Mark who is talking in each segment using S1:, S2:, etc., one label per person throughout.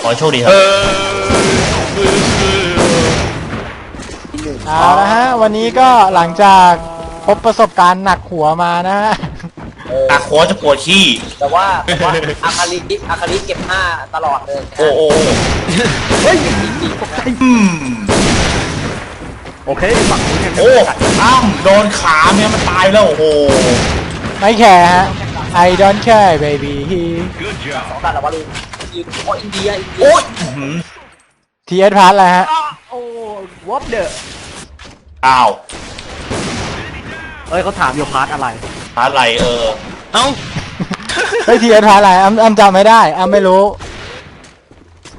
S1: ขอให้โชคดีครับ
S2: เอาละฮะวันนี้ก็หลังจากพบประสบการณ์หนักหัวมานะฮะ
S1: ตาโค้ชจะปวดขี้
S3: แต่ว่าแต่ว่าอาคาริอาคาริเก็บห้าตลอดเลย
S1: โอ้โอ้
S3: เฮ้ย
S1: อืม
S4: โอเคฝั่งนู้นยัง
S1: โอ้อ้ำโดนขาเมียมันตายแล้ว โอ้โห
S2: ไม่แคร์ฮะ I don't care baby
S3: สองตัดแล้ววะลุง อีกโอ้อินเดียอินเดีย
S1: โอ้ยอื้อหือ
S2: TS พาร์ทอะไรฮะ
S4: โอ้วอตเดอ
S1: อ้าว
S4: เอ้ยเขาถามโยพาร์ทอะไร พาร์ต
S1: อะไรเออ
S5: เอ้า
S2: เฮ้ย TS พาร์ทอะไรอ้ำอ้ำจำไม่ได้อ้ำไม่รู้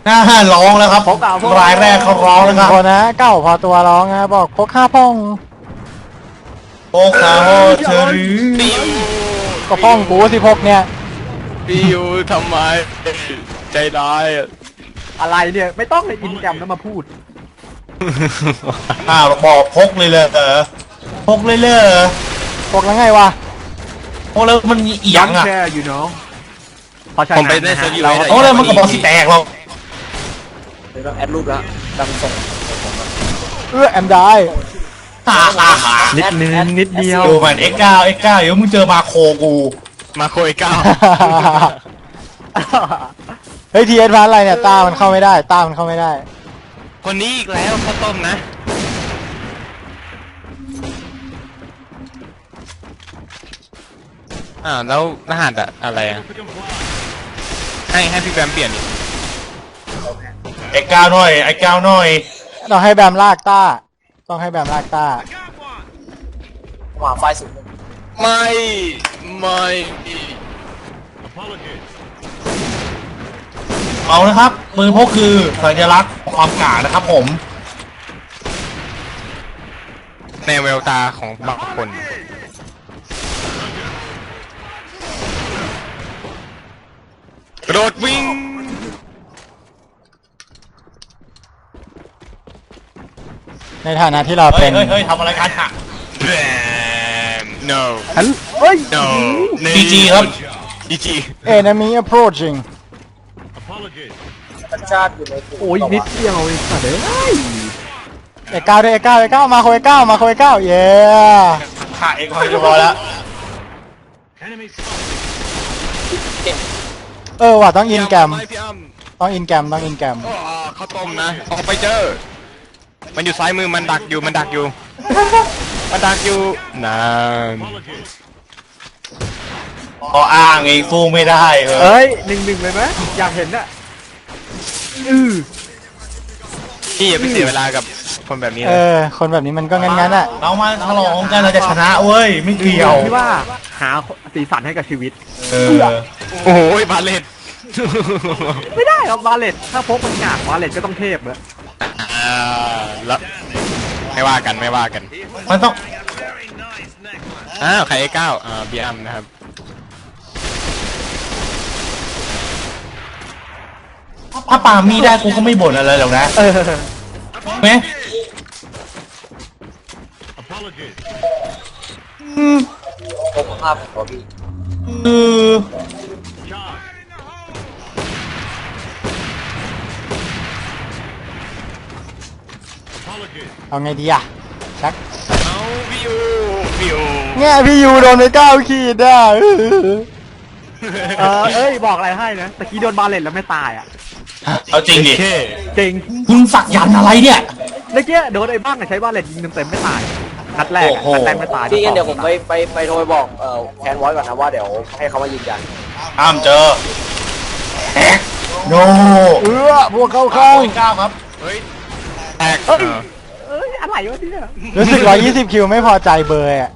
S1: หน้าร้องแล้วครับ
S4: พกเอาพก
S1: รายแรกเขาร้องแล้วครับ
S2: คนนะเก้าพอตัวร้องนะบอกพกห้าพ่อง
S1: โอ้คาโฮเชอรี
S2: ก็พ่องกูสิพกเนี่ย
S5: ปิวทำไม ใจร้ายอะ
S4: อะไรเนี่ย ไม่ต้องเลยอินแกรมแล้วมาพูด
S1: อ้าวบอกพกเลยเลยเออพกเลยเลย
S2: พกแล้วไงวะ
S1: พกแล้วมันมีอีหยังอะ
S4: แค่อยู่เนาะเพราะฉะ
S5: ผมไป
S4: นั้น
S5: ได้
S4: นะ
S5: เซิ
S4: ฮะ
S5: ร์ฟอยู่
S4: เรา
S5: ไว้
S1: พกแล้วมันก็บอกสิแตกเรา
S3: เดี๋ยวเราแอดรูปแล้วดังส่ง
S2: เอื้อแอมได้
S1: ฮ่าฮ่าฮ่า
S4: นิดนึงนิดเดียว
S1: ดูมัน X9 X9 เดี๋ยวมึงเจอมาโคกู
S5: มาโคยเก้า
S2: เฮ้ย TS พาร์ทอะไรเนี่ยตามันเข้าไม่ได้ ตามันเข้าไม่ได้
S5: คนนี้อีกแล้วข้าวต้มนะ อ่าวแล้วรหัสอะอะไรอะให้ให้พี่แบมเปลี่ยนดิ
S1: X9 หน่อย X9 หน่อย
S2: ต้องให้แบมลากต้า ต้องให้แบมลากต้า
S3: หว่าไฟล์สุด
S5: ไม่ ไม่
S1: เอานะครับ มือพกคือสัญลักษณ์ของความกลางนะครับผม
S5: ในแววตาของบางคน กระโดดวิ่ง
S2: ในฐานะที่เรา
S1: เฮ้
S2: เป็
S1: ย
S2: น
S1: เฮ้ยเฮ้ยทำอะไรกันอะ
S5: แบม no
S4: ฮัลเฮ้ย
S5: no
S1: GG ครับ
S5: GG
S2: enemy approaching
S3: พระชาติอยู่ในกลุ่ม
S4: โอ้ยนิดเดียวเองสัตว์เอ้ย
S2: เอกเก้าด้วยเอกเก้าเอกเก้ามาโคเอกเก้ามาโคเอกเก้าเย้
S1: ฆ่าเอ็กซ์เรียบร้อยแล้ว
S2: เออว่ะต้องอินแกรม
S5: พี่อ้ำ
S2: ต้องอินแกรมต้องอินแกรม
S5: อ๋อข้าวต้มนะออกไปเจอ มันอยู่ซ้ายมือมันดักอยู่มันดักอยู่ มันดักอยู่นาน
S1: พออ้างเองสู้ไม่ได้เออ
S4: เอ้ยหนึ่งหนึ่งเลยไหมอยากเห็นน่ะอือ
S5: พี่อย่าไปเสียเวลากับคนแบบนี้
S2: เอ
S5: นะ
S2: อคนแบบนี้มันก็งั้นๆอะ
S1: เรามาฉลองกันเราจะชนะเว้ยไม่เกี่ยว
S4: ที่ว่าหาสีสันให้กับชีวิต
S1: เออ
S5: โอ้โหบาเลต
S4: ไม่ได้หรอกบาเลตถ้าพกมันหยาบบาเลตก็ต้องเทพเลย
S5: อ่าแล้วไม่ว่ากันไม่ว่ากัน
S1: มันต้อง
S5: อ้าวใครไอ้เก้าอ่าบีอัมนะครับ
S1: ถ้าปามีได้กูก็ไม่บ่นอะไรหรอกนะ
S4: เออ
S1: ไหม
S3: ผมภาพของพี่
S1: คือ
S2: เอาไงดีอะชัก
S5: เอาวิววิว
S2: แง่พี่ยูโดนไปเก้าขีดอะ
S4: เออเอ้ยบอกอะไรให้นะตะกี้โดนบาเลตแล้วไม่ตายอะ
S1: เอาจริงดิ
S5: เค
S4: จริง
S1: คุณสักยันต์อะไรเนี่ย
S4: เมื่อกี้โดนไอ้บ้างอะใช้บาเลตยิงเต็มๆไม่ตายนัดแรกอะ
S1: โอ้โห
S4: นัดแรกไม่ตาย
S3: พี่งั้นเดี๋ยวผมไปไปไปโทรไปบอกเอ่อแคนไว้ก่อนนะว่าเดี๋ยวให้เขามายืนยัน
S1: อ้ามเจอแฮกโน
S2: เออพวกเข้าข้าง
S1: โอ้ยก้าวครับ
S5: เฮ้ยแตก
S4: เอ้ย
S5: อ่า
S4: เอ้ยอะไรวะเนี่ย
S2: รู้สึก 120 คิวไม่พอใจเบอร์อะ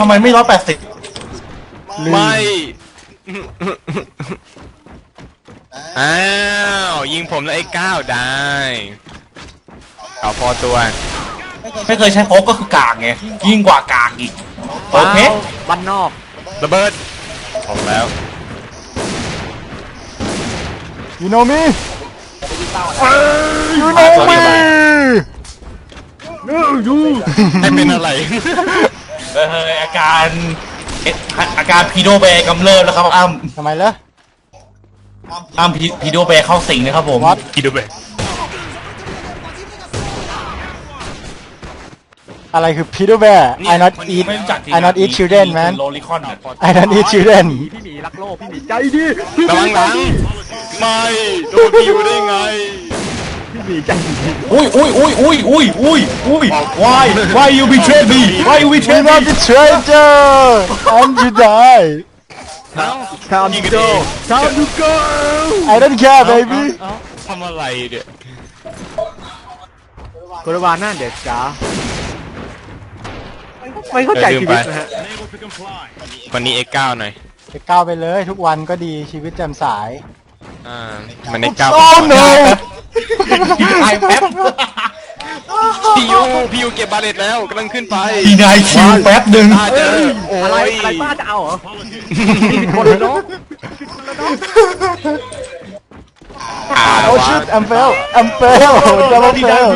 S1: ทำไมไม่ร้อยแปดสิบ
S2: ลืม
S5: ไม่ อ้าว ยิงผมแล้วไอ้เก้าได้เอาพอตัว
S1: ไม่เคยใช้พกก็คือกากไงยิ่งกว่ากากอีกโอเค
S4: ว้าวบ้านนอก
S5: ระเบิดผมแล้ว
S2: ยูโนมิยูโนมิ
S5: ให้เป็นอะไร
S1: เฮ้ยอาการเอ๊ะอาการพีโดแบร์กำเริบแล้วครับอ้ำ
S2: ทำไมเห รอ
S1: อ้ามพีพีโดไปเข้าสิงนะครับผม
S2: What?
S5: คิดดูไป
S2: อะไรคือ Peter Bear I not eat
S1: ไม่รู้จักจริง
S2: I not eat children man
S1: โลลิคอนเนี่ย
S2: I not eat children
S4: พี่หมีรักโลกพี่หมีใจดีพี่ห
S5: ระ
S4: มี
S5: วังหลังไม่โดนพิวได้ไง
S4: พี่หมีใจดี
S1: อุ้ยอุ้ยอุ้ยอุ้ยอุ้ยอุ้ยอุ้ย why why you betray me why you betray
S2: We're
S1: me
S2: not the traitor and you die
S5: เอ้า
S4: ทามดูโกทามดูโก
S2: I don't care baby
S5: ทำอะไรเนี่ย
S4: โกรวาน่าเด็ดจ้าไม่เข้าใจชีวิตนะฮะ
S5: วันนี้ X9 หน่อย
S2: ไปก้าวไปเลยทุกวันก็ดีชีวิตแจ่มใส
S5: อ่ามัน X9
S2: Oh no
S1: ไอแป๊บ
S5: พิวพิวเก็บบาเลตแล้วกำลังขึ้นไป
S1: ดีนายคิวแป๊บหนึ่ง
S5: อ่าเจอโอ้
S4: อะไร
S5: ย
S4: อะไรป้าจะเอาเหรอคนละน้อง
S5: อ่า
S2: Oh shit I'm fail I'm fail double fail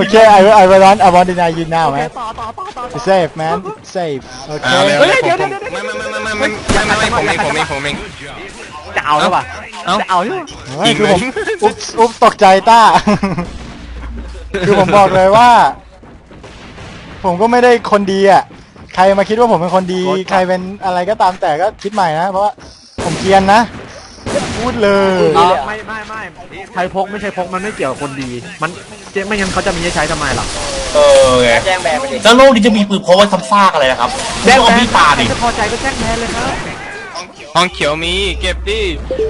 S2: Okay I I will run I want to deny you now
S4: โอเค
S2: man
S4: ต่อต่อต่อต่อ
S2: It's safe man It's safe
S5: อ่า
S2: Okay
S5: เร็ว
S4: เฮ้ย
S5: เร็ว
S4: เดี๋ยว
S5: ผม
S4: เดี๋ยว
S5: ไม่ไม่ไม่ไม่ไม่ไม่ไม่ผมเองผมเองผมเอง
S4: จะเอาใช่ป่ะ
S5: เอ้า
S4: จะเอาใช่ป่ะ
S2: เฮ้ยคือผมอุ๊บอุ๊บตกใจต้า คือผมบอกเลยว่า ผมก็ไม่ได้คนดีอะ ใครมาคิดว่าผมเป็นคนดี ใครเป็นอะไรก็ตามแต่ก็คิดใหม่นะ เพราะว่าผมเกรียนนะ พูดเลย
S4: อ๋อไม่ไม่ไม่ใช้พกไม่ใช่พกมันไม่เกี่ยวกับคนดี มันเจ๊ไม่งั้นเขาจะมีให้ใช้ทำไมล่ะ
S1: เออไง
S3: แจ้งแบนไปดิ
S1: แล้วโลกนี้จะมีปืนพกไว้ทำซากอะไรนะครับไม่ต้องเอามีดปาดิ
S4: จะพอใจก็แจ้งแบนเลยครับ
S5: ห้องเขียวมีเก็บดิ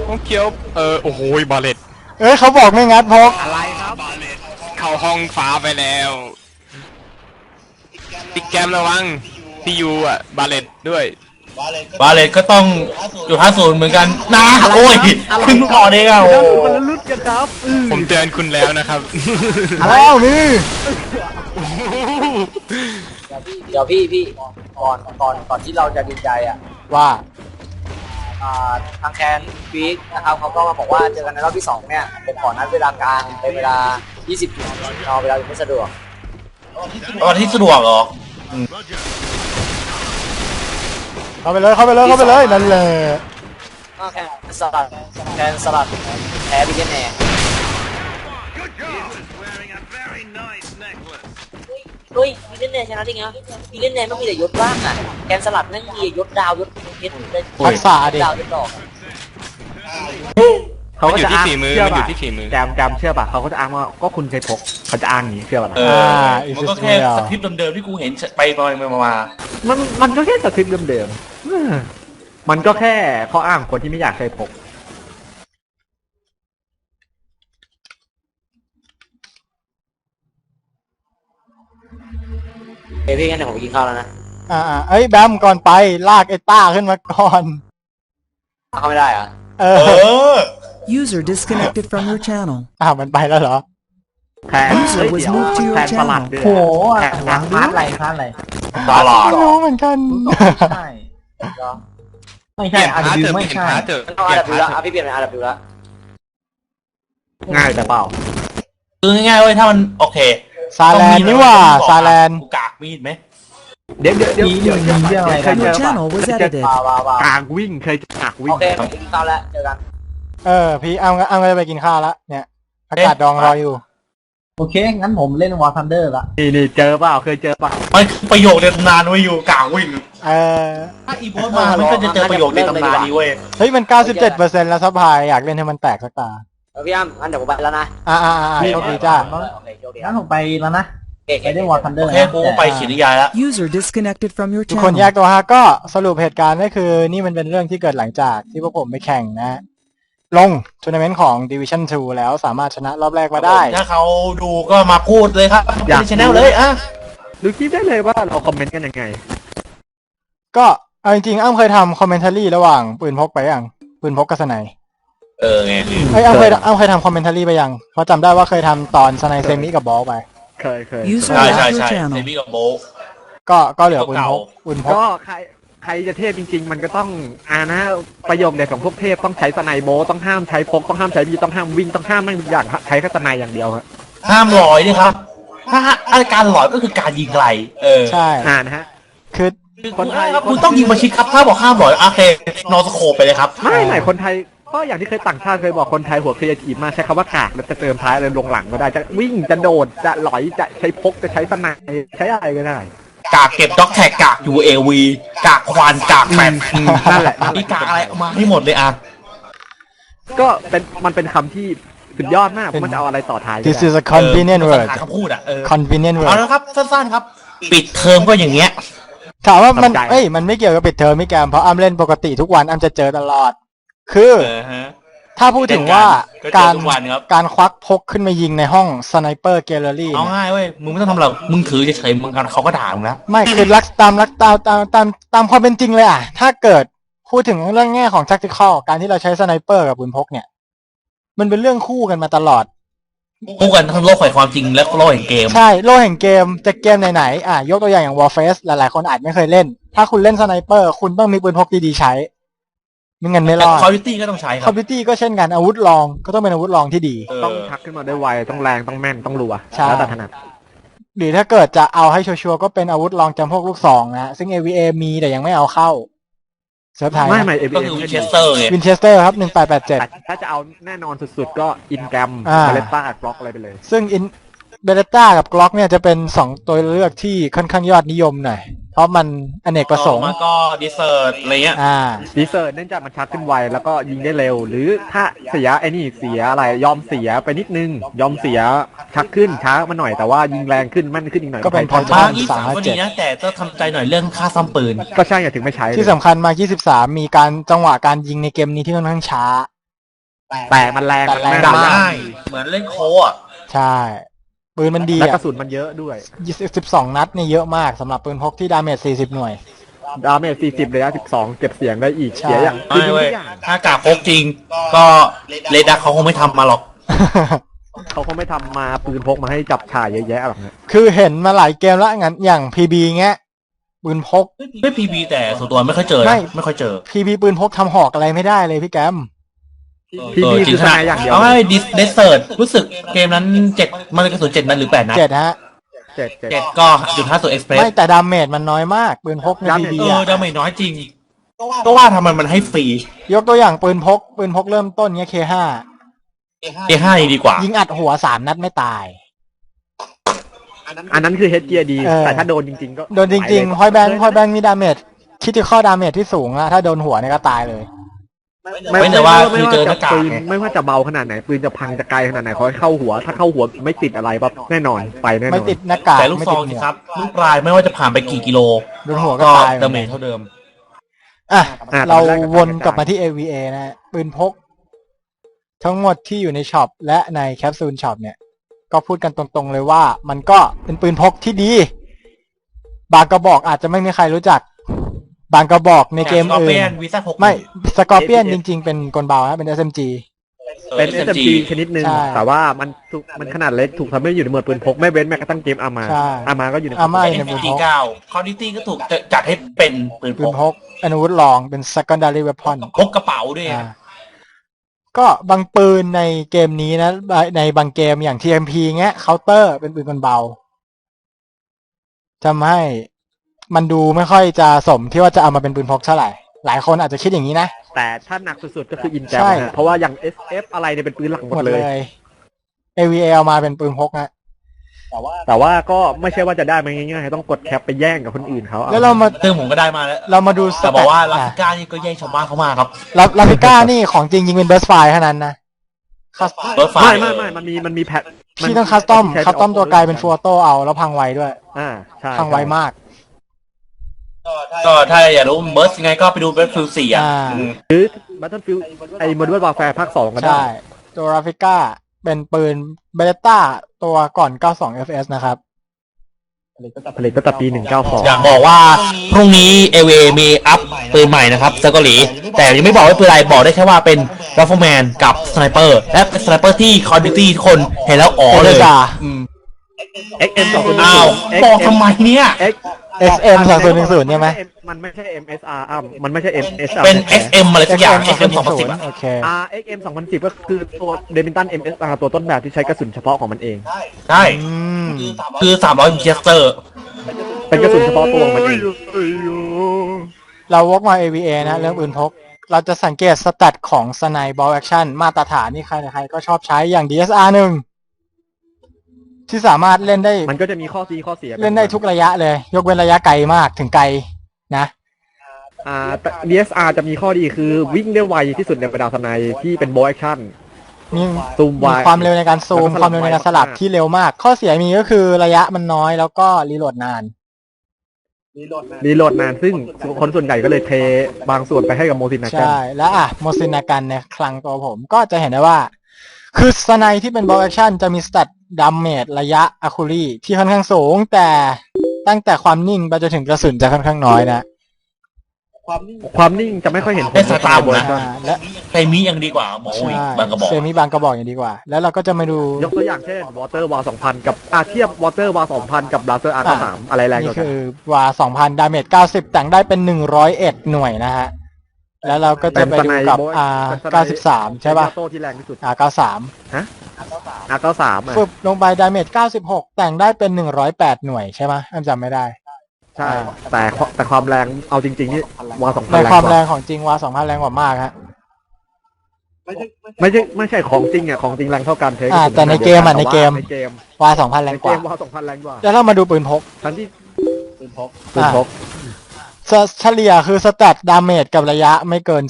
S5: ห้องเขียวเออโอ้โหบาเลต
S2: เอ้ยเขาบอกไม่งัดพก
S4: อะไรครับ
S5: เข้า ห้องฟ้าไปแล้วติ๊กแกมระวังพี่ยูอะ บาเลตด้วย
S1: บาเลตก็ต้องอยู่ท่าศูนย์เหมือนกันนะโอ้ยขึ้นก่อนเองอะโอ้
S4: คนละรุ่นกันครับอืม
S5: ผมเตือนคุณแล้วนะครับ
S2: อ้าวนี่
S3: เดี๋ยวพี่พี่ก่อนก่อนก่อนที่เราจะดีใจอะ
S2: ว่า
S3: อ่าทางแคนฟีกนะครับเขาก็มาบอกว่าเจอกันในรอบที่สองเนี่ยผมขอนัดเวลากลางเป็นเวลา 20เราเวลาไม่สะดวก
S1: ตอนที่สะดวกเหรอ
S2: เข้าไปเลยเข้าไปเลยเข้าไปเลยนั่นแหละ
S3: ก็แคนสลัดแคนสลัดแพ้บิ๊กแน่ เฮ้ยมีเล่นแนนชนะจริงเหรอมีเล่นแนนไม่มีแต่ยศว่างอะ แกนสลัดนั่งมียศดาวยศเพชรเลย
S2: ทักษะดิ
S3: ดาวยศดอก
S4: เขา
S5: มัน
S4: ก็
S5: อยู่
S4: จะ
S5: ที่
S4: อ้าง
S5: ฝีมือ
S4: เชื่
S5: มันอยู่
S4: ป่ะ
S5: ที่ฝีมือ
S4: แจมแจมเชื่อป่ะเขาก็จะอ้างว่าก็คุณเคยพกเขาจะอ้างอย่างนี้เชื่อป่ะ
S1: เอ
S2: อ่า
S1: อ
S2: is
S1: มันก็
S2: this
S1: แค่
S2: real
S1: สคริปต์เดิมๆที่กูเห็นไปไปมามา
S4: มันมันก็แค่สคริปต์เดิมๆเออมันก็แค่ข้ออ้างคนที่ไม่อยากเคยพก
S3: เฮ้ยพี่งั้นเดี๋ยวผมไปกินข้าวแล้วนะ
S2: อ่าๆเอ้ยแบมก่อนไปลากไอ้ต้าขึ้นมาก่อน
S3: เข้าไม่ได้เหรอะ
S2: เอ
S1: เอ
S2: อ
S1: อ
S6: User disconnected from your channel.
S2: อ้าวมันไปแล้วเหรอ
S4: แทน
S6: User
S4: เฮ้ย
S6: was
S4: เดี๋ยว
S6: moved to your
S4: แทนสลัด
S6: channel
S4: ด้วย
S7: โห
S4: แทน
S7: หลังพาร์ทอะไรพาร์ทอะไร
S1: ตลอด
S2: ไม่รู้เหมือนกัน
S7: ใช่
S3: เหรอ
S7: ไม่
S5: เป
S7: ใช่
S5: ลี่ยน
S7: อา
S5: พาร์ท
S7: ดิ
S5: เถอะ
S7: ไม่
S5: เปลี่ยน
S7: ใช่
S5: พาร์ทเถอะ
S3: มันต้อง
S5: เปลี่
S3: อาย
S5: น
S3: ดับ
S5: พา
S3: ดู
S5: ร์ท
S3: แล้ว
S5: เถ
S3: อะ
S5: อะ
S3: พี่เปลี่ยนเป็นอาดับดูแล้ว
S4: ง่ายแต่เปล่า
S1: คือง่ายๆเว้ยถ้ามันโอเค
S2: ซาแลนนี่หว่าซาแลน
S1: กูกากมีดไหม
S4: เดี๋ยวเดี๋ยวเดี๋ยว
S7: มี
S4: เดี๋ยว
S7: มีเรื่องอะไร
S4: เคยเจ
S6: Your
S4: อป่ะ
S6: channel was
S4: เคยเจอ
S6: edited.
S3: ว้าวว้าวว้าว
S4: กลางวิ่งเคยเจอกางวิ่
S3: โองเคผมไปกินข้าวแล้วเจอกัน
S2: เออพี่อ้ำอ้ำก็จะไปกินข้าวแล้วเนี่ยอากาศดองรออยู่
S7: โอเค งั้นผมเล่นวอร์ทันเดอร์ละ
S4: นี่นี่เจอเปล่าเคยเจอเปล่า
S1: มันคือประโยคในตำนานไว้อยู่กากวิ่ง
S2: เออ
S1: ถ้าอีโพสมามันก็จะเจอประโยคในตำนานนี้เว้ย
S2: เฮ้ยมัน 97%แล้วซัพพลายอยากเล่นให้มันแตกสักตา
S3: เออพี่อ้ำงั้นเดี๋ยวผมไปแล้วนะ
S2: อ่าอ่าอ่าโชคดีจ้า
S3: โอเคโชคดีค
S7: งั้
S3: รับ
S7: นผมไปแล้วนะ
S3: โอเค
S7: ไปเล่นวอร์ทันเดอ
S1: โอ
S7: ร์
S1: เคกูก็ไปเขียนนิยายแล้ว
S6: User disconnected from your
S2: ทุกคน
S6: channel.
S2: แยกตัวฮะก็สรุปเหตุการณ์ก็คือ นี่มันเป็นเรื่องที่เกิดหลังจากที่พวกผมไปแข่งนะ ลงทัวร์นาเมนต์ของ Division 2 แล้วสามารถชนะรอบแรกมาได้
S1: ถ้าเขาดูก็มาพูดเลยครับ
S4: อยาก
S1: ในชแนลเลยอะ
S4: ดูคลิปได้เลยว่าเราคอมเมนต์กันยังไง
S2: ก็เอาจริงๆอ้ำเคยทำคอมเมนต์ r y ระหว่างปืนพกไปยังปืนพกกับสไน
S1: เออไง
S2: เอ้ยอ้ำเคยอ้ำเคยทำคอมเมนต์ r y ไปยัง เพราะจำได้ว่าเคยทำตอนสไนเซมิกับบอลไป
S4: เคยเคย
S6: User
S1: ใช่ใช่
S6: left your
S1: ใช่
S6: channel.
S1: เซมิกับโบะ
S2: ก็ก็เหลือปืนพกปืนพก
S4: ก็ใครใครจะเทพจริง ๆ มันก็ต้องอ่านะประโยคเด็ดของพวกเทพต้องใช้สไนโบทต้องห้ามใช้พกต้องห้ามใช้บีต้องห้ามวิ่งต้องห้ามไม่ทุกอย่างใช้แค่สไนอย่างเดียวครับ
S1: ห้ามลอยนี่ครับ ถ้าอาการลอยก็คือการยิงไกล เออ
S2: ใช่
S4: อ่านะฮะ
S2: คือ
S1: คนไทยครับคุณต้องยิงมาชิดครับ ถ้าบอกห้ามลอยโอเคนอสโคปไปเลยครับ
S4: ไม่ไม่คนไทย ก็อย่างที่เคยต่างชาติเคยบอกคนไทยหัวครีเอทีฟมากใช้คำว่ากากแล้วจะเติมท้ายเลยลงหลังก็ได้จะวิ่งจะโดดจะหลอยจะใช้พกจะใช้สนายใช้อะไรก็ได้
S1: กากเก็บด็อกแท็กกาก UAV กากควานกากแฟน
S4: นั่นแหละนั่นแหละ
S1: มีกากอะไรเอามาให้หมดเลยอะ
S4: ก็เป็นมันเป็นคำที่สุดยอดมากเพราะมันจะเอาอะไรต่อท้ายก็
S2: this
S4: ได้
S2: is a convenient
S1: เออ
S2: word
S1: ภาษาเขาพูดอะเออ
S2: convenient
S1: เอา
S2: word
S1: ละครับสั้นๆครับ ปิดเทอมก็อย่างเงี้ย
S2: ถามว่ามัน
S4: ตกใจ
S2: เอ้ยมันไม่เกี่ยวกับปิดเทอมไม่แกมเพราะอ้ำเล่นปกติทุกวันอ้ำจะเจอตลอด คือ
S1: เออฮะ
S2: ถ้าพูดถึงว่า
S1: ก็เจอ
S2: การ
S1: ทุกวันครับ
S2: การควักพกขึ้นมายิงในห้องสไนเปอร์แกลเลอรี่
S1: เอาง่ายเว้ยมึงไม่ต้องทำหรอกมึงถือเฉยๆมึงกันเขาก็ด่ามึงแล้ว
S2: ไม่คือรักตามรักตามตามตามตามความเป็นจริงเลยอะ ถ้าเกิดพูดถึงเรื่องแง่ของ tactical การที่เราใช้สไนเปอร์กับปืนพกเนี่ย มันเป็นเรื่องคู่กันมาตลอด
S1: คู่กันทั้งโลกแห่งความจริงและโลกแห่งเกม
S2: ใช่โลกแห่งเกมจะเกมไหนๆอะยกตัวอย่างอย่าง Warface หลายๆคนอาจไม่เคยเล่น ถ้าคุณเล่นสไนเปอร์คุณต้องมีปืนพกดีๆใช้ ไม่งั้นไม่รอด
S1: คอมพิวตี้ก็ต้องใช้ค
S2: คอ
S1: รั
S2: ม
S1: บ
S2: พิวตี้ก็เช่นกันอาวุธรองก็ต้องเป็นอาวุธรองที่ดี
S1: เออ
S4: ต้องชักขึ้นมาได้ไว ต้องแรง ต้องแม่น ต้องรัว
S2: ใช่
S4: แล้วแต่ถนัด
S2: หรือถ้าเกิดจะเอาให้ชัวร์ๆก็เป็นอาวุธรองจำพวกลูกสองนะซึ่ง AVA มีแต่ยังไม่เอาเข้าเซิร์ฟไทย
S4: ไม่ไม่เอ
S1: ก็คือวินเชสเตอร์ไง
S2: วินเชสเตอร์ครับหนึ่งแปดแปดเจ็ด
S4: แต่ถ้าจะเอาแน่นอนสุดๆ ก็อินแกรม
S2: อ่า
S4: เบเลต้ากล็อกอะไรไปเลย
S2: ซึ่งอินเบเลต้ากับกล็อกเนี่ยจะเป็นสองตัวเลือกที่ค่อนข้างยอดนิยมหน่อย เพราะมันอเนกประสงค์
S1: มาก็ดิเซอร์อะไรเงี้ย
S2: อ่า
S4: ดีเซอร์เนื่องจากมันชักขึ้นไว แล้วก็ยิงได้เร็ว หรือถ้าเสียไอ้นี่เสียอะไรยอมเสียไปนิดนึง ยอมเสียชักขึ้นช้ามาหน่อยแต่ว่ายิงแรงขึ้นมั่นขึ้นอีกหน่อย
S2: ก็เป็น
S4: ใคร
S2: พอ
S4: ทำ
S1: มา
S2: บ้
S1: ยี่สามก็ดีนะ แต่ต้องทำใจหน่อยเรื่องค่าซ่อมปืน
S4: ก็ใช่อย่าถึงไม่ใช้เลย
S2: ที่สำคัญมา 23 มีการจังหวะการยิงในเกมนี้ที่ค่อนข้างช้า
S4: แต่มันแรง
S2: แต่แรง
S4: มัน
S1: ด่า
S4: แรง
S1: ง่ายเหมือนเล่นโคอะ
S2: ใช่ ปืนมันดี
S4: และก
S2: อะ
S4: ระสุนมันเยอะด้วย
S2: 12นัดเนี่ยเยอะมากสำหรับปืนพกที่ดาเมจ40หน่วย
S4: ดาเมจ40ระยะ12 เก็บเสียงได้อีก
S2: ใช่
S4: เสียอย่าง
S1: ไม่เว้ย
S4: ทุกอย่าง
S1: ถ้ากากพกจริง ก็เลดักเขาคงไม่ทำมาหรอก
S4: เขาคงไม่ทำมาปืนพกมาให้จับฉายเยอะแยะหรอกนะ
S2: คือเห็นมาหลายเกมแล้วงั้นอย่าง PB เงี้ยปืนพก
S1: ไม่พีบีแต่ส่วนตัวไม่ค่อยเจอ
S2: ไม่
S1: นะไม่ค่อยเจอ
S2: PB ปืนพกทำหอกอะไรไม่ได้เลยพี่แกม
S4: พี่
S1: เออ
S4: พี่
S1: จริ
S4: คื
S1: ง
S4: อ
S1: ข
S4: ท
S1: นาด
S4: นายอย่างเดียว
S1: เอาให้ดิสเดสเซิร์รู้สึกเกมนั้นเจ็ดมันกระสุนเจ็ดนัดหรือแปดนัด
S2: เจ็ดฮะ
S4: เจ็ดเจ็ด
S1: เจ็ดก็จุดห้าส่วนเอ็กซ์เพรส
S2: ไม่แต่ดาเมจมันน้อยมากปืนพกใน
S4: ดาเมจ
S2: PB
S1: เออ
S2: อะ
S1: ดาเมจน้อยจริง ก็ว่าทำไมมันให้ฟรี
S2: ยกตัวอย่างปืนพก ปืนพกเริ่มต้นเงี้ย K5
S1: เอห้าดีกว่า
S2: ยิงอัดหัวสามนัดไม่ตาย
S4: อันนั้นคือเฮดเกียดี
S2: เออ
S4: แต่ถ้าโดนจริง ๆ ก็
S2: โดนจริงๆพอยแบงค์พอยแบงค์มีดาเมจคิดที่ข้อดาเมจที่สูงอะถ้าโดนหัวเนี่ยก็ตายเลย
S1: ไม่แต่ว่าคือเจอหน้ากาก
S4: ปืน
S1: ไง
S4: ไม่ว่าจะเบาขนาดไหนปืนจะพังจะไกลขนาดไหนขอให้เข้าหัว ถ้าเข้าหัวไม่ติดอะไรปั๊บแน่นอนไปแน่นอน
S2: ไม่ติดหน้ากาก
S1: แต่ลูก
S2: ไม่
S1: ซ
S2: ติ
S1: อ
S2: ด
S1: ง
S2: หม
S1: สิ
S2: วก
S1: ครับลูกปลายไม่ว่าจะผ่านไปกี่กิโล
S2: โดนหัวก็
S1: ก็
S2: ตาย
S1: ดาเมจเท่าเดิม
S2: อะ
S4: อะ
S2: เรา
S4: ตอนแรก็
S2: วนกลับมาที่ AVA นะฮะปืนพก ทั้งหมดที่อยู่ในช็อปและในแคปซูลช็อปเนี่ย ก็พูดกันตรงๆเลยว่า มันก็เป็นปืนพกที่ดี บางกระบอกอาจจะไม่มีใครรู้จัก บางกระบอกในเกมอื่น
S1: วีซ่าหก
S2: ไม่สกอร์เปียนจริง ๆ เป็นกลเบานะเป็น SMG
S4: เป็น SMG ชนิดหนึ่ง
S2: ใช่
S4: แต่ว่ามันถูกมันขนาดเล็กถูกทำให้อยู่ในหมวดปืนพกไม่เว้นแม้กระทั่งเกมอามา
S2: ใช่
S4: อามาก็อยู่ใน
S2: อาม่า
S1: เอ็มจีเก้าคอร์ดิตี้ก็ถูกจัดให้เป็นปืน
S2: ปื
S1: พ
S2: น
S1: ก
S2: พกอนุวุธรองเป็น secondary weapon
S1: พกกระเป๋าด้วย
S2: อ่าก็บางปืนในเกมนี้นะ ในบางเกมอย่าง TMP เงี้ยเคาน์เตอร์เป็นปืนกลเบาทำให้ มันดูไม่ค่อยจะสมที่ว่าจะเอามาเป็นปืนพกเท่าไหร่ หลายคนอาจจะคิดอย่างนี้นะ
S4: แต่ถ้าหนักสุดๆก็คืออินแก
S2: ใช่
S4: มเพราะว่าอย่าง SF อะไรเนี่ยเป็นปืนหลักหม
S2: หม
S4: ด
S2: ด
S4: เล
S2: เลย ย AVA เอามาเป็นปืนพกนะ
S4: แต่ว่าก็ไม่ใช่ว่าจะได้มาง่ายๆต้องกดแคปไปแย่งกับคนอื่นเขา
S2: แล้วเรามา
S1: ซึ่งผมก็ได้มาแล้ว
S2: เรามาดูส
S1: แต่บอกว่าลา
S2: อะ
S1: ฟิก้านี่ก็แย่งชาวบ้านเขามาครับ
S2: ลาลาฟิก้านี่ของจริงยิงเป็นเบสไฟเท่านั้นนะ
S1: เบิร์ดไฟ
S4: ไม่ไม่ไม่มันมีมันมีแพท
S2: พี่ต้องคัสตอม คัสตอมตัวไกลเป็นฟัวโตเอาแล้วพังไวด้วย
S4: อ่าใช่
S2: พังไวมาก
S1: ก็ถ้าอยากรู้เบิร์ดยังไงก็ไปดูเบิร์ดฟิลสี่อะ
S2: อ่า
S1: อืม
S4: หรือ Battlefield ไอ้ Modern Warfare ภาคสองก็ได้
S2: ใช่ ตัวราฟิก้าเป็นปืนเบเลต้าตัวก่อน 92 fs นะครับ
S4: ผลิตตั้งแต่ปี192
S1: อยากบอกว่าพรุ่งนี้เอเวมีอัพปืนใหม่นะครับจากเกาหลี แต่ยังไม่บอกว่าปืนอะไรบอกได้แค่ว่าเป็นรัฟเฟิลแมนกับสไนเปอร์และเป็นสไนเปอร์ที่คอร์ดิตี้ทุกคนเห็นแล้วอ๋อเลย
S2: เอเดจ่า
S1: อืม
S4: XM 2
S1: อ้าวบอกทำไมเนี่ย
S4: X
S2: XM 2010ใช่ไหม
S4: มันไม่ใช่ MSR อะมันไม่ใช่ MSR
S1: เป็น XM อะไรสักอย่าง XM 2010อะ
S2: โอเค
S4: อ่า XM 2010 ก็คือตัวเดมินตัน MSR ตัวต้นแบบที่ใช้กระสุนเฉพาะของมันเอง
S1: ใช่
S2: อืม
S1: คือ300มิลลิเมตร
S4: เป็นกระสุนเฉพาะตัวของมันเอง
S2: เราวกมา AVA นะ เรื่องปืนพก เราจะสังเกตสแตทของสไนบอลแอคชั่นมาตรฐานนี่ใครใครก็ชอบใช้อย่าง DSR หนึ่ง ที่สามารถเล่นได้
S4: มันก็จะมีข้อดีข้อเสีย
S2: เล่นได้ทุกระยะเลย ยกเว้นระยะไกลมากถึงไกลนะ
S4: อ่าแต่ DSR จะมีข้อดีคือวิ่งได้ไวที่สุดในบรรดาทนายที่เป็นโบแอคชั่น
S2: มี
S4: ซูมไว
S2: มีความเร็วในการซูม
S4: แล้วก็สลับ
S2: ความเร็วในการสลับ
S4: ไวมาก
S2: ที่เร็วมาก ข้อเสียมีก็คือระยะมันน้อยแล้วก็รีโหลดนาน
S4: รีโหลดนานซึ่งคนส่วนใหญ่ก็เลยเทบางส่วนไปให้กับโมซินากัน
S2: ใช่ แล้วอะโมซินากันในคลังตัวผมก็จะเห็นได้ว่า คือสไนที่เป็นบอลแอคชั่นจะมีสเตต ดัมเมจระยะอะคูรีที่ค่อนข้างสูง แต่ตั้งแต่ความนิ่งไปจนถึงกระสุนจะค่อนข้างน้อยนะ
S4: ความนิ่งจะไม่ค่อยเห็นผล
S1: เป็นสไตล์
S4: โบแอคชั่น
S2: อ่าและ
S1: ไซมิยังดีกว่าหมออีก
S2: ใช่
S1: บางกระบอก
S2: เซมิบางกระบอกอย่างดีกว่า แล้วเราก็จะมาดู
S4: ยกตัวอย่างเช่น Water War 2000กับอาเทียบ Water War 2000กับ Blaster R 3อะไรแรงก
S2: นี่
S4: ว่ากัน
S2: คือวา2,000ดาเมจ90แต่งได้เป็น101หน่วยนะฮะ แล้วเราก็จะไปดูกับ R 93 ใช่ป่ะ
S4: โต้ที่แรงที่สุด
S2: R 93
S4: R 93อะ
S2: ฟึบลงไปดาเมจ96 แต่งได้เป็น 108 หน่วยใช่ไหมอันจำไม่ได้
S4: ใช่ แต่แต่ความแรงเอาจริงๆนี่ War 2000
S2: ใน
S4: แรง
S2: ความ
S4: ก
S2: แร
S4: ว่า
S2: งของจริงวา2,000แรงกว่ามากฮะ
S4: ไม่ใช่ไม่ใช่ของจริงอะของจริงแรงเท่ากันเท
S2: อ่าแต่ในเกมอะในเกม
S4: ในเกม
S2: วา2,000แรง
S4: ใน
S2: ก
S4: เก
S2: ว่า
S4: ม War 2000แรงกว่า
S2: แล้วเรามาดูปืนพก
S4: ทั้งที่ปืนพก
S2: อ่าเฉ เฉลี่ยคือสแตทดาเมจกับระยะไม่เกิน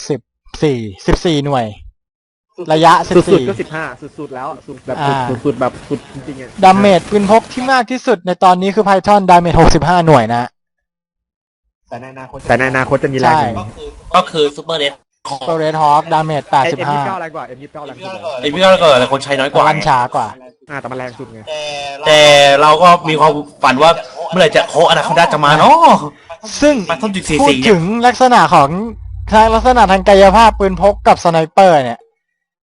S2: 14 14หน่วย ระยะ
S4: สุดๆก็
S2: 14
S4: 15สุดๆแล้วสุดแบบ
S2: อ่า
S4: สุดสุดๆแบบสุดจริงๆอะ
S2: ดาเมจปืนพกที่มากที่สุดในตอนนี้คือไพทอนดาเมจ65หน่วยนะ
S4: แต่ในอนาคตแต่ในอนาคตจะมีแรง
S2: ใช่
S4: กว่านี้
S1: ก็คือซูเปอร์เดส
S2: โตเรทฮอคดาเมจ
S4: เอ็มยี่เก้า
S2: 85
S4: แรงกว่าเอ็มยี่เก้าแรงกว่า
S1: ไอพี่ก็เกิดแต่คนใช้น้อยกว่า
S2: ลั่นช้ากว่า
S4: อ่าแต่มันแรงสุดไง
S1: แต่เราก็มีความฝันว่าเมื่อไหร่จะโคอนาคอนดาจะมาเนาะ
S2: ซึ่ง
S1: มาต้นจุดสี่
S2: พูด
S1: สี่
S2: ถึงลักษณะของลักษณะทางกายภาพปืนพกกับสไนเปอร์เนี่ย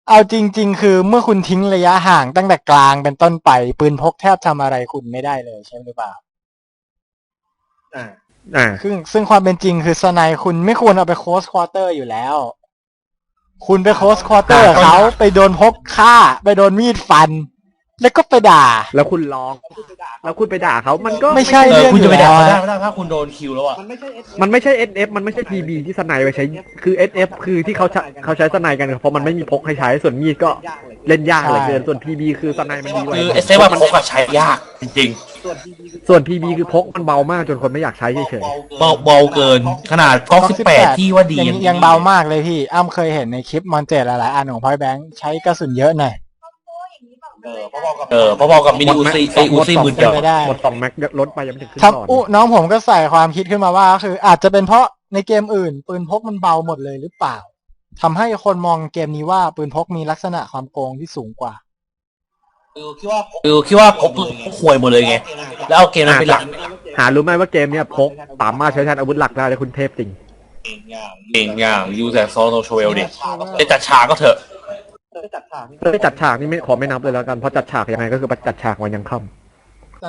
S2: เอาจริง ๆ คือเมื่อคุณทิ้งระยะห่างตั้งแต่กลางเป็นต้นไป ปืนพกแทบทำอะไรคุณไม่ได้เลยใช่หรือเปล่า
S4: อ่า
S2: ซึ่งซึ่งความเป็นจริงคือสไนคุณไม่ควรเอาไปโคสควอเตอร์อยู่แล้ว คุณไปโคสควอเตอร์เขาไปโดนพกฆ่า ไปโดนมีดฟัน แล้วก็ไปด่า
S4: แล้วคุณลอง แล้วคุณไปด่าเขา มันก็
S2: ไม่ใช่
S1: เออ
S2: เรื่อง
S1: คุณจะไปด่าเขา
S2: อยู่
S1: ได้
S2: แล้ว
S1: ไม่ได้ถ้าคุณโดนคิวแล้วอะ
S4: มันไม่ใช่ SF มันไม่ใช่ PB ที่สไนไปใช้ คือ SF คือที่เขาใช้เขาใช้สไนกัน เพราะมันไม่มีพกให้ใช้ ส่วนมีดก็เล่นยากเหลือเกิน ส่วน PB คือสไนมันดีไว้
S1: คือเอสเซว่าพกอะใช้ยากจริง
S4: ส่วน PB คือพกมันเบามากจนคนไม่อยากใช้เฉย
S1: ๆเบาเบาเกิน ขนาดก๊อกสิบแปดที่ว่าดี
S2: ยังยังเบามากเลยพี่ อ้ำเคยเห็นในคลิปมอนเจหลายๆอันของพอยแบงค์ใช้กระสุนเยอะหน่อย
S1: เออพอๆกับมินิอูซี่ไออูซี่หมื่นเดียว
S2: ไม่ได้
S4: หมดสองแม็กลดไปยังไม่ถึงครึ่ง
S2: ครับ
S4: หลอด
S2: อุน้องผมก็ใส่ความคิดขึ้นมาว่าก็คืออาจจะเป็นเพราะในเกมอื่น ปืนพกมันเบาหมดเลยหรือเปล่าทำให้คนมองเกมนี้ว่าปืนพกมีลักษณะความโกงที่สูงกว่า
S1: คือคิดว่าพกห่วยหมดเลยไงแล้วเอาเกมนั้นเป็นหลัก
S4: หารู้ไหมว่าเกมเนี้ยพกสามารถใช้แทนอาวุธหลักได้เลยคุณเทพจริง
S1: เก่งอย่างยูแซโซโนโชเวลดิไอจัดฉากก็เถอะ
S4: เรื่องจัดฉากนี่ไม่ขอไม่นับเลยแล้วกันเพราะจัดฉากยังไงก็คือจัดฉากวันยังค่ำ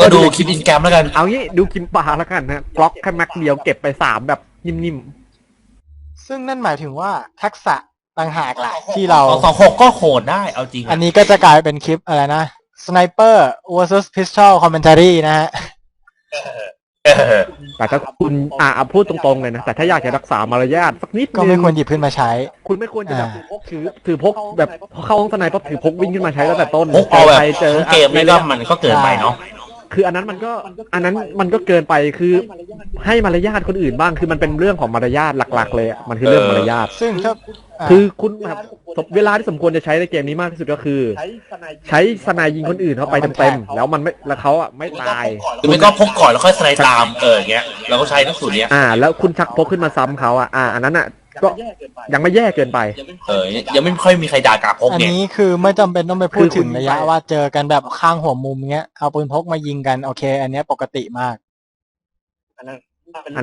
S1: ก็ดูคลิปอินแกรมแล้วกัน
S4: เอางี้ดูกิมปาแล้วกันนะกล็อกแค่แม็กเดียวเก็บไปสามแบบนิ่ม
S2: ซึ่งนั่นหมายถึงว่าทักษะต่างหากล่ะที่เรา
S1: สองสองหกก็โหดได้เอาจริง
S2: อั
S1: อะ
S2: นนี้ก็จะกลายเป็นคลิปอะไรนะ Sniper vs Pistol Commentary นะฮะ
S1: เออ
S4: ๆ แต่ถ้าคุณอ่าเอาพูดตรงๆเลยนะ แต่ถ้าอยากจะรักษามารยาทสักนิด
S2: ก็
S4: นึ
S2: ไม่
S4: ง
S2: ควรหยิบขึ้นมาใช้
S4: คุณไม่ควรจะแบบ
S2: อ่า
S4: ถือถือพกแบบพอเข้าห้องสไนปั๊บถือพกวิ่งขึ้นมาใช้ตั้งแต่ต้น
S1: พกเอาแบบ
S4: ใครเจอ
S1: ทั้งเกมนี่ก็มันก็เกินไปเนาะ
S4: คืออันนั้นมันก็อันนั้นมันก็เกินไปคือให้มารยาทคนอื่นบ้าง คือมันเป็นเรื่องของมารยาทหลัก ๆ เลยอะมันคือเรื่องมารยาท
S2: ซึ่งถ้าา
S4: คือคุณแบบเวลาที่สมควรจะใช้ในเกมนี้มากที่สุดก็คือ ใช้สไนยิงคนอื่นเข้าไปเต็มๆแล้วมันไม่แล้วเขาอะไม่ตาย
S1: หรือไม่ก็พกก่อนแล้วค่อยสไลด์ตามเอออย่างเงี้ยเราก็ใช้ทั้งสูตรเนี้ย
S4: อ่า แล้วคุณชักพกขึ้นมาซ้ำเขาอะอ่าอันนั้นอะ ก็ยังไม่แย่เกินไป
S1: เออยังไม่ค่อยมีใครด่ากาพก
S2: อัน
S1: เนี่ย
S2: นี้คือไม่จำเป็นต้องไปพูด
S4: คือคุ
S2: ถึ
S4: ณ
S2: งระยะว่าเจอกันแบบข้างหัวมุมเงี้ยเอาปืนพกมายิงกันโอเค อันเนี้ยปกติมาก
S4: อันนั้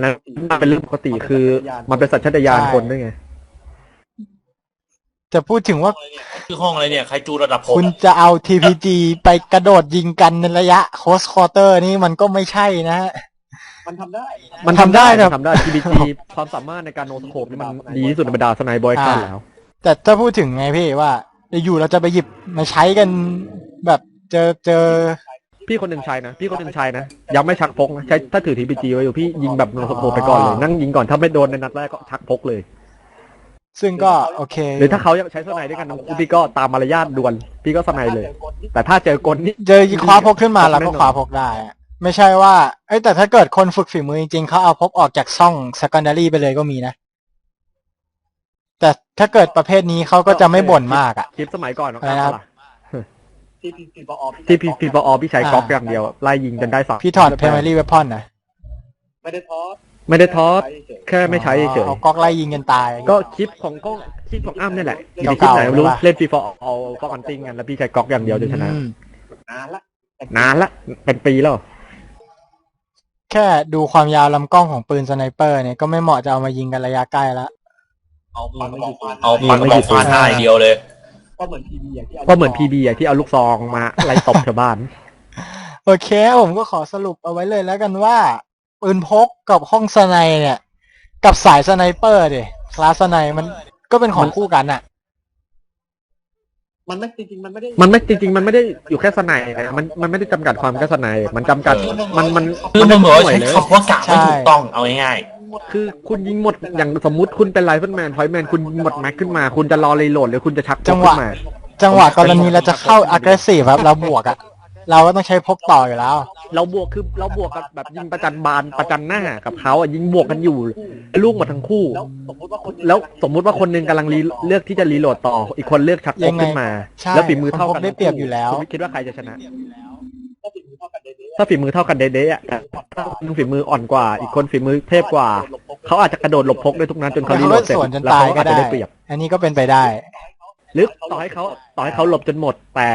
S4: นมันเป็นเรื่องปกติคือมันเป็นสัญชาตญาณคนด้วยไง
S2: จะพูดถึงว่า
S1: คือห้องอะไรเนี่ยใครจูระดับหก
S2: คุณจะเอา TPG ไปกระโดดยิงกันในระยะ close quarter นี่มันก็ไม่ใช่นะฮะ
S4: มันทำได้
S2: มันทำได้นะ
S4: มันทำได้ TBG ความสามารถในการโนสโคปนี่มันดีที่สุดในบรรดาสไนบอยคันแล้ว
S2: แต่ถ้าพูดถึงไงพี่ว่าอยู่เราจะไปหยิบมาใช้กันแบบเจอเจอ
S4: พี่คนหนึ่งใช้นะ พี่คนหนึ่งใช้นะ ยังไม่ชักพกนะใช้ถ้าถือ TBG ไว้อยู่พี่ยิงแบบโนสโคปไปก่อนเลย นั่งยิงก่อนถ้าไม่โดนในนัดแรกก็ชักพกเลย
S2: ซึ่งก็โอเค
S4: หรือถ้าเขาอยากใช้สไนด์ด้วยกันทั้งคู่พี่ก็ตามมารยาทด่วนพี่ก็สไนด์เลย แต่ถ้าเจอกลนี่
S2: เจอคว้าพกขึ้นมาเราก็
S4: แน่นอน
S2: คว้าพกได้อะ ไม่ใช่ว่า เอ้ยแต่ถ้าเกิดคนฝึกฝีมือจริงๆเขาเอาพกออกจากช่อง secondary ไปเลยก็มีนะ แต่ถ้าเกิดประเภทนี้เขาก็จะไม่บ่นมากอะ
S4: คลิปสมัยก่อนน้อง
S2: อะไร
S4: อ้ำ
S2: นะครับ
S4: ล่ะที่พีพีปอพี่ใช้ก๊อกอย่างเดียวไล่ยิงจนได้สาม
S2: พี่ถอด primary weapon นะ
S4: ไม่ได้ทอสแค่ไม่ใช้เฉย
S2: เอาก๊อกไล่ยิงกันตาย
S4: ๆก็คลิปของก็คลิปของอ้ำนี่แหละอยู่ในคลิป
S2: เก่าๆ
S4: ไหนไม่รู้
S2: ใช่ปะ
S4: เล่นฟีฟอเอาฟอกันติงกันแล้วพี่ใช้ก๊อกอย่างเดียวจนชนะ
S2: อืม
S4: นานละเป็นปีแล้ว
S2: แค่ดูความยาวลำกล้องของปืนสไนเปอร์เนี่ยก็ไม่เหมาะจะเอามายิงกันระยะใกล้ละ
S1: เอาปากกระบอกเอาปากกระบอกฟาดหน้าอย่างเดียวเลย
S4: ก็เหมือนพีบีอะที่เอาลูกซองมาไล่ตบชาวบ้าน
S2: โอเค ผมก็ขอสรุปเอาไว้เลยแล้วกันว่าปืนพกกับห้องสไนเนี่ย กับสายสไนเปอร์ดิคลาสสไนมันก็เป็นของคู่กันอะ
S4: มันไม่จริงๆมันไม่ได้มันไม่จริง ๆ มันไม่ได้อยู่แค่สไนด์นะมันมันไม่ได้จำกัดความแค่สไนด์มันจำกัด
S1: เออ
S4: มันมัน
S1: คือมันเหมือนว่า
S4: หน่ว
S1: ใช้
S4: ยเลย
S1: คำว่ากะไม่ถูกต้องเอาง่าย
S4: คือคุณยิงหมดอย่างสมมุติคุณเป็นไลฟ์แมนพอยแมนคุณยิงหมดแม็กขึ้นมา คุณจะรอรีโหลดหรือคุณจะชัก
S2: จังหวะ
S4: ขึ้นมา
S2: จังหวะกรณีเราจะเข้า aggressive ครับเราบวกอะ เราก็ต้องใช้พกต่ออยู่แล้ว
S4: เราบวกคือเราบวกกับแบบยิงประจันบานประจันหน้ากับเขาอะยิงบวกกันอยู่ลูกหมดทั้งคู่ แล้วสมมุติว่าคนหนึงกำลังรีเลือกที่จะรีโหลดต่อ อีกคนเลือกชักพ
S2: ยั
S4: ก
S2: งไง
S4: ขึ้นมา
S2: ใช่
S4: แล้วฝีมือเท่า
S2: คนพ
S4: กั
S2: ก
S4: น
S2: ได้เปรียบอยู่แล้ว
S4: คุณคิดว่าใครจะชนะ ถ้าฝีมือเท่ากันเด๊ะๆอะถ้าคนฝีมืออ่อนกว่า อีกคนฝีมือเทพกว่าเขาอาจจะกระโดดหลบพกได้ทุกนั้นจนเขารี
S2: เขา
S4: โหล
S2: ก็
S4: ดเสร็จ
S2: สวนจน
S4: แล้ว
S2: ตาย
S4: เขา
S2: ก็
S4: อาจจะ
S2: ได้
S4: ได้เปรียบ
S2: อันนี้ก็เป็นไปได้
S4: หรือต่อให้เขาต่อให้เขาหลบจนหมดแต่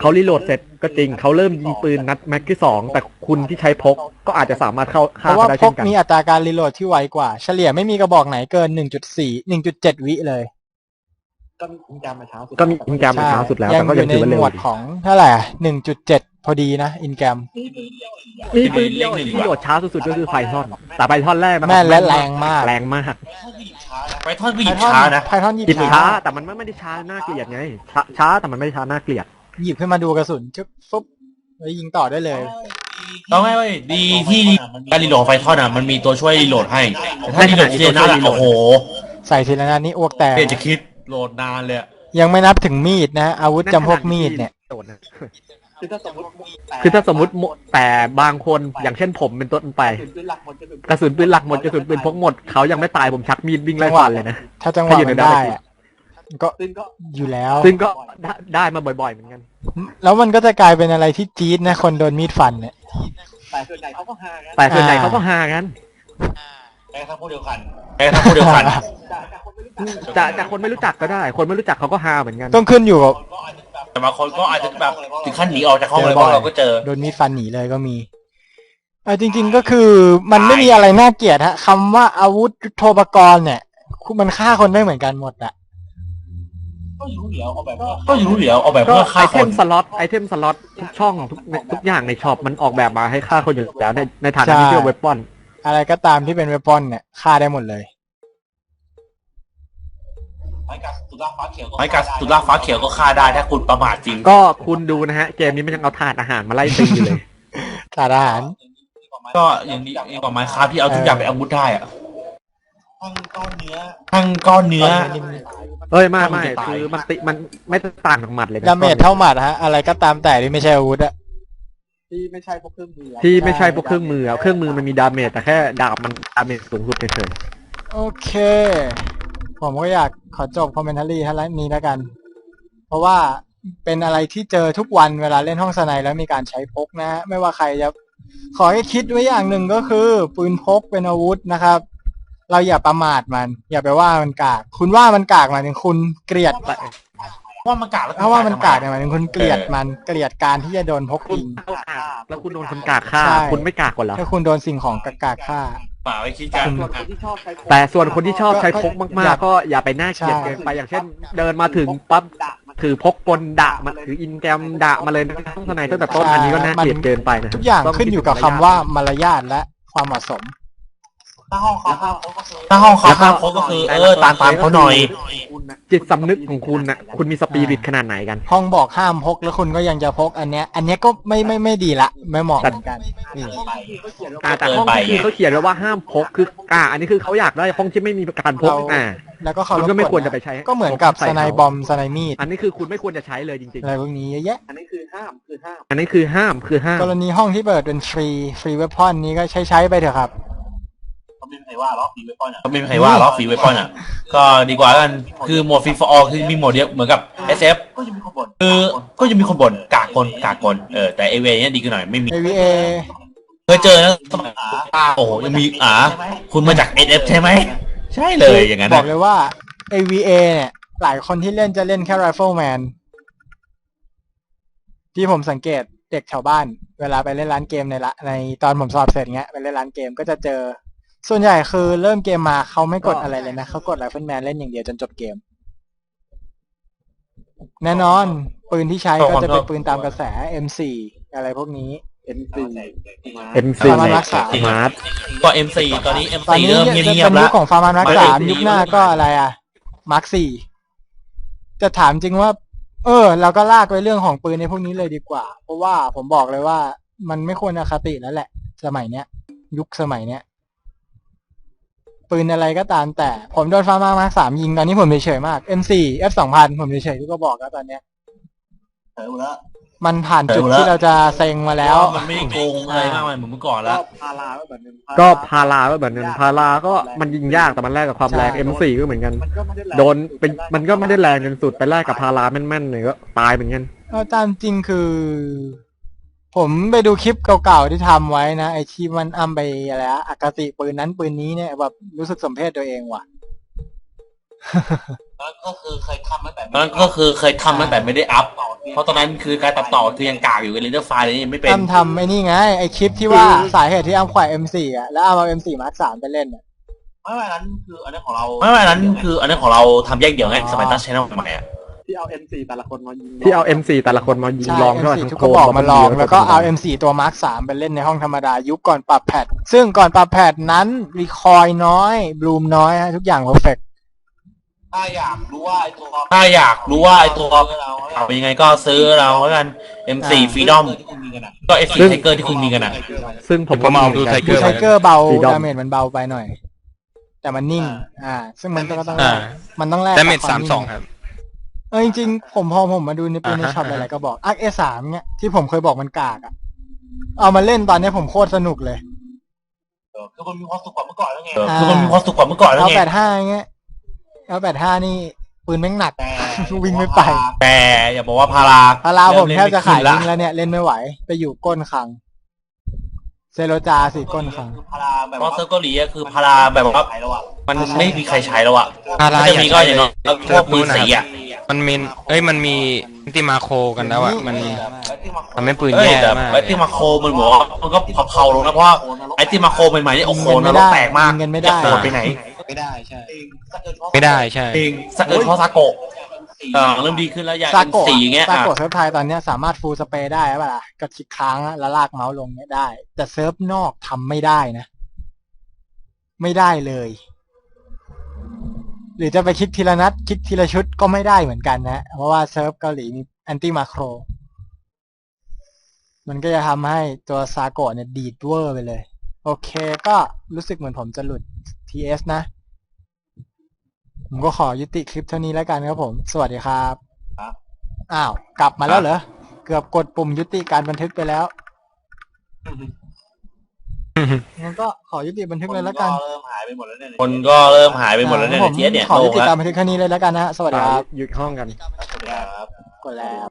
S4: เขารีโหลดเสร็จก็จริงเขาเริ่มยิงปืนนัดแม็กที่สองแต่คุณที่ใช้พกก็อาจจะสามารถเข้า
S2: เพ
S4: ฆ่า
S2: ราะว่า
S4: เขาได้
S2: พ
S4: เช่
S2: ก
S4: นกัน
S2: มีอัตราการรีโหลดที่ไวกว่า เฉลี่ยไม่มีกระบอกไหนเกิน 1.4 1.7 วิเลย
S4: ก็มีอินแกรมมาเช้าสุดแล้ว
S2: ยั
S4: แต่ก็
S2: อ
S4: ยัง
S2: ยู่ใน
S4: ถือว่า
S2: ห
S4: เร็
S2: ม
S4: ว
S2: วดของเท่าไหร่อะ1.7 พอดีนะ อินแกรม
S4: มีปืนเดียวที่โหลดช้าสุดๆก็คือไพทอนแต่ไพทอนแรกนะ
S2: แม่นและแรงมาก
S4: แรงมาก
S1: ๆไปทอดผู้หญิงช้านะ
S2: ไพทอนหยิบ
S4: หยิบ
S2: ช้า
S4: ช้าแต่มันไม่ได้ช้าน่าเกลียดไงช้าช้าแต่มันไม่ได้ช้าน่าเกลียด
S2: หยิบขึ้นมาดูกระสุนชึบฟุบแล้วยิงต่อได้เลย
S1: ต้องให้เว้ยดีที่การรีโหลดไฟทอนอะมันมีตัวช่วยรีโหลดให้ แต่ถ้ารีโหลดทีละนัดอะโอ้โห
S2: ใส่ทีละนัดนี่อ้วกแตก
S1: เปลี่ยนจะคิดโหลดนานเลยอะ
S2: ยังไม่นับถึงมีดนะ อาวุธจำพวกมีดเนี่ย
S4: โดนนะคือถ้าสมมติหมดแต่บางคนอย่างเช่นผมเป็นต้นไป กระสุนปืนหลักหมดกระสุนปืนพกหมดเขายังไม่ตายผมชักมีดวิ่งไล่ฟันเลยนะ
S2: ถ้าจังหวะ
S4: ถ้าอยู่
S2: มัน
S4: ใน
S2: ได้
S4: ด้า น
S2: อะก็อยู่แล้ว
S4: ซึ่งก็ได้ได้มาบ่อยๆเหมือนกัน
S2: แล้วมันก็จะกลายเป็นอะไรที่จี๊ดนะ คนโดนมีดฟันเนี่ย
S4: แต่ส่วนใหญ่เขาก็ฮากัน
S1: แค่ทั้งพวกเดียวกันแค่ทั้งพวกเดียวกัน
S4: จะจะคนไม่รู้จักก็ได้ คนไม่รู้จักเขาก็ฮาเหมือนกัน
S2: ต้องขึ้นอยู่กับ
S1: แต่บางคนก็อาจจะแบบถึงขั้นหนีออกจากห้องเลยเพราะเราก็เจอ
S2: โดนมีดฟันหนีเลยก็มีเอาจริง ๆก็คือมันไม่มีอะไรน่าเกลียดฮะคำว่าอาวุธยุทโธปกรณ์เนี่ยมันฆ่าคนได้เหมือนกันหมดอะ
S1: ก็อยู่เหลียวเอาแบบ
S4: ก็
S1: เพื่อ
S4: ไอ
S1: ฆ่า
S4: เท
S1: คน
S4: มสล็อตไอเทมสล็อตทุกช่องทุกทุกอย่างในช็อปมันออกแบบมาให้ฆ่าคนอยู่แล้วในในฐานะที่เป็นเวปอน
S2: อะไรก็ตามที่เป็นเวปอนเนี่ยฆ่าได้หมดเลย
S1: ไม้กัดตุลาฟ้าเขียวก็ฆ่าได้ถ้าคุณประมาทจริง
S4: ก็คุณดูนะฮะ เกมนี้มันยังเอาถาดอาหารมาไล่ตีอยู่เลย
S2: สารอาหาร
S1: ก็อย่างนี้กว่าไม้ค้าที่เอาทุกอย่างไปนอาวุธได้อะ ทั้งก้อนเนื้อทั้งก้อนเนื้อ
S4: เอ้ยไม่ไม่
S1: มันจะตาย
S4: คือมันติมันไม่ต่างกับหมัดเลยนะ
S2: ดาเมจเท่าหมัดฮะ อะไรก็ตามแต่ที่ไม่ใช่อาวุธอะ
S4: ที่ไม่ใช่พวกเครื่องมือที่ไม่ใช่พวกเครื่องมืออะเครื่องมือมันมีดาเมจแต่แค่ดาบมันดาเมจสูงสุดเฉย
S2: โอเค ผมก็อยากขอจบคอมเมนต์รี่ท่านนี้แล้วกัน เพราะว่าเป็นอะไรที่เจอทุกวันเวลาเล่นห้องสไนแล้วมีการใช้พกนะฮะไม่ว่าใครจะขอให้คิดไว้อย่างหนึ่งก็คือ ปืนพกเป็นอาวุธนะครับ เราอย่าประมาทมัน อย่าไปว่ามันกาก คุณว่ามันกากหมายถึงคุณเกลียด
S1: ว่ามันกาดแล้ว
S2: ถ้าว่ามันกากเนี่ยหมายถึงคุณเกลียดมันเกลียดการที่จะโดนพก
S4: ๆคุณ
S2: ยิง
S4: แล้วคุณโดนคนกากฆ่า
S2: ใช่
S4: คุณไม่กากกว่าเหรอ
S2: ถ้าคุณโดนสิ่งของกากๆฆ่า
S1: ป่าไว้คิดกัน
S4: แต่ส่วนคนที่ชอบใช้พก
S2: อ
S4: มายา
S2: ก
S4: กๆ ก็อย่าไปน่าเกลียด
S2: ใช่
S4: เกินไปอย่างเช่น เดินมาถึงปั๊บถือพกกลดะมาถืออินแกรมดะมาเลยนะทั้งทนายตั้งแต่ต้นอันนี้ก็น่าเกลียดเกินไปนะ
S2: ทุกอย่าง
S4: ต้
S2: ขึ้นอยู่กับคำว่ามารยาทและความเหมาะสม
S1: ถ้าห้องเขาห้ามโค้ก็คือถ้าห้องเขาห้ามโค้ก็คือเออตามตามเขาหน่อย
S4: จิตสำนึกของคุณนะคุณมีสปิริตขนาดไหนกัน
S2: ห้องบอกห้ามพกแล้วคุณก็ยังจะพกอันเนี้ย อันเนี้ยก็ไม่ไม่ไม่ดีละ ไม่เหมาะเหมือนกันนี่
S4: อ่าแต่ห้องที่คือเขาเขียนไว้ว่าห้ามพกคือ อ่า อันนี้คือเขาอยากได้ห้องที่ไม่มีการพก
S2: เรา
S4: อ่า
S2: แล้วก็เขา
S4: คุณ
S2: ร
S4: ก็ไม่
S2: กฎ
S4: ควรจะไปใช้
S2: ก็เหมือนกับ
S4: ใส่
S2: ส
S4: เขา
S2: ไนบอมสไนมีด
S4: อันนี้คือคุณไม่ควรจะใช้เลยจริง
S2: อะไรพวกนี้เยอะแยะ
S4: ๆ อันนี้คือห้ามคือห้ามอันนี้คือห้ามคือห้าม
S2: กรณีห้องที่เปิดเป็นฟรีฟรีเวพอนนี้ก็ใช้ใช้ไปเถอะครับ
S1: ก็ไม่มีใครว่าล็อกฟรีไวปอนอะก็ไม่มีใครว่าล็อกฟรีไวปอนอะ ก็ดีกว่ากันคือโหมดฟรีฟอร์คือมีโหมดเดียวเหมือนกับ SF ก็จะมีคนบ่นคือก็จะมีคนบ่นกากคนกากคนเออแต่เอเวเนี่ยดีขึ้นหน่อยไม่มี
S2: AVA
S1: เคยเจอนะสมัยโอ้โหยังมีอ่าคุณมาจาก SF ใช่ไหมใช่เลยอย่างนั้น
S2: บอ
S1: นะ
S2: กเลยว่า AVA เนี่ย หลายคนที่เล่นจะเล่นแค่ Rifleman ที่ผมสังเกตเด็กแถวบ้าน เวลาไปเล่นร้านเกมในละในตอนผมสอบเสร็จเงี้ยไปเล่นร้านเกมก็จะเจอ ส่วนใหญ่คือเริ่มเกมมาเขาไม่กดอะไรเลยนะเขากด Rifleman เล่นอย่างเดียวจนจบเกม แน่นอน ปืนที่ใช้ก็จะเป็นปืนตามกระแส M4 อะไรพวกนี้
S4: M4
S2: ประมาณรักษา
S4: มาร์ท
S1: ก็ M4 ตอนนี้
S2: ตอน
S1: M4
S2: นี้
S1: เริ่ม
S2: จะ
S1: เงีย
S2: เป็
S1: บ
S2: น
S1: ๆ
S2: ยุ
S1: แล้
S2: ควของฟาร์มารัก
S1: มัน
S2: สาม
S1: เป็น
S2: ยุคหน้า
S1: สี
S2: ก็อะไรอะมาร์คสี่จะถามจริงว่า เออ เราก็ลากไปเรื่องของปืนในพวกนี้เลยดีกว่า เพราะว่าผมบอกเลยว่า มันไม่ควรอคติแล้วแหละ สมัยเนี้ย ยุคสมัยเนี้ย ปืนอะไรก็ตามแต่ ผมโดนฟาร์มามาร์คสามยิงตอนนี้ผมเฉยๆมาก M4 F สองพันผมเฉยๆทุกก็บอกแล้วตอนเนี้ยมันผ่านจุดที่เราจะเซ็งมาแล้ว
S1: มันไม่ได้โกงอะไรมากมายเหมือนเมื่อก่อนแล้ว
S4: ก็พาราก็แบบนั้นพาราก็มันยิงยากแต่มันแลกกับความแรง
S2: ใช่
S4: M4 ก็เหมือนกันโดนเป็นมันก็ไม่ได้แรงจนสุดไปแลกกับพาราแม่นๆเนี่ยก็ตายเหมือนกัน
S2: เอาตามจริงคือ ผมไปดูคลิปเก่าๆที่ทำไว้นะไอที่มันอ้ำไปอะไรอะอคติปืนนั้นปืนนี้เนี่ยแบบรู้สึกสมเพศตัวเองว่ะ
S1: ก็คือเคยทำตั้งแต่นั้นก็คือเคยทำตั้งแต่ไม่ได้อัพ เพราะตอนนั้นคือการตัดต่อคือยังกากอยู่กับเรนเดอร์ไฟล์นี่ยังไม่เป็น
S2: อ้ำทำไอ้นี่ไง ไอคลิปที่ว่าสาเหตุที่อ้ำแขวะ M4 อะแล้วอ้ำเอา M4 Mark 3ไปเล่นอะ
S1: ไม่ไม่นั้นคืออันนั้นของเราไม่ไม่นั้นคืออันนั้นของเราทำแยกเดี่ยวไงสมัยตั้งชแนลใหม่อะ
S4: ที่เอา M4 แต่ละคนมายิงที่เอา M4 แต่ละคนมายิง
S2: ใช่
S4: ลองเท่าไหร่
S2: M4
S4: ทั้ง
S2: ทุก
S4: โค
S2: ก็บอกมาลอง
S4: บ
S2: แล้วก็เอา M4 ตัว Mark 3ไปเล่นในห้องธรรมดายุคก่อนปรับแพทซึ่งก่อนปรับแพทนั้นรีคอยน้อยบลูมน้อยฮะทุกอย่าง perfect
S1: ถ้าอยากรู้ว่าไอตัวถ้าอยากรู้ว่าไอตัวเอาเป็นยังไงก็ซื้อเราแล้วกัน M4 Freedom ก็ F4 Tiger ที่คุณมีกันอะ
S4: ซึ่งผม
S5: ผมเอาดู
S4: หมืนกัน
S5: Tiger
S2: ดูไทเกอร์เบา
S4: Freedom
S2: ดาเมจมันเบาไปหน่อย แต่มันนิ่ง อ่า ซึ่งมันก็ต้องแล
S5: อ่า
S2: กมันต้องแลก
S5: แต่เม
S2: กับคว
S5: จสาม
S2: นิ่
S5: สองครับ
S2: เออจริงๆผมพอผมมาดูในปืนใน
S5: อ่าฮะ
S2: ช็อปหลายๆก็บอกอาร์เอสามเนี่ยที่ผมเคยบอกมันกากอะเอามาเล่นตอนเนี้ยผมโคตรสนุกเลย
S1: คือมันมีความสุขกว่าเมื่อก่อนแล้วไงคือมันมีความสุขกว่าเมื่อก่อนแล้ว
S2: เอา
S1: ไง
S2: แปดห้าเงี้ยเอาแปดห้านี่ ปืนแม่งหนักวิ่งไม่ไป
S1: แต่อย่าบอกว่าพารา
S2: พาราผมแทบจะขาย
S1: เริ่
S2: ยิ
S1: ม
S2: ง
S1: เล่น
S2: แล้วเนี่ยเล่นไม่ไหว ไปอยู่ก้นคัง เซโรจาสิก้นคัง
S1: พาราแบบเพราะเซอร์เกาหลีอะคือพาราแบบว่ามันไม่มีใครใช้แล้วอะ
S5: พารา
S1: จะมีก็อย่างน้อยพวกปืนสีอะ
S5: มันมีเอ้ยมันมีที่มาโคกันแล้วอะมันทำให้ปืน
S1: เอ้ย
S5: แย่
S1: แต่
S5: มาก
S1: ไอที่มาโคมันบอกว่ามันก็เผาๆลงนะเพราะว่าไอที่มาโคใหม่ๆนี่โอ้โหนรกแตกมาก
S2: ยิงกันไม่ได้
S1: จะโหดไปไหน
S5: ไม่ได้ใช่
S1: เองสะเอิญเพราะซาโกะเออเริ่มดีขึ้นแล้วอย่าง
S2: ซาโกะ
S1: สีอย่างเงี้ย
S2: ซา
S1: อะ
S2: โกะเซิร์ฟไทยตอนเนี้ยสามารถฟูลสเปรย์ได้ป่ะล่ะกดคลิกค้างอะแล้วลากเมาส์ลงเนี่ยได้ แต่เซิร์ฟนอกทำไม่ได้นะ ไม่ได้เลย หรือจะไปคลิกทีละนัดคลิกทีละชุดก็ไม่ได้เหมือนกันนะ เพราะว่าเซิร์ฟเกาหลีมีแอนตี้มาโคร มันก็จะทำให้ตัวซาโกะเนี่ยดีดเวอร์ไปเลย โอเคก็รู้สึกเหมือนผมจะหลุด TS นะ ผมก็ขอยุติคลิปเท่านี้แล้วกันครับผม สวัสดีครับอ้าว กลับมาแล้วเหรอ เกือบกดปุ่มยุติการบันทึกไปแล้ว งั้นก็ขอยุติบันทึกเลยแล้วกัน
S1: คนก็เริ่มหายไปหมดแล้วเนี่ย
S2: ผ
S1: ใน
S2: ม
S1: เทียเนี่ย
S2: ขอ
S1: โล
S2: ยุ
S1: ก
S2: ติ
S1: แล้ว
S2: การบันทึกเท่านี้เลยแล้วกันนะฮะสวัสดีครับ
S4: หยุดห้องกัน
S2: กดแล้ว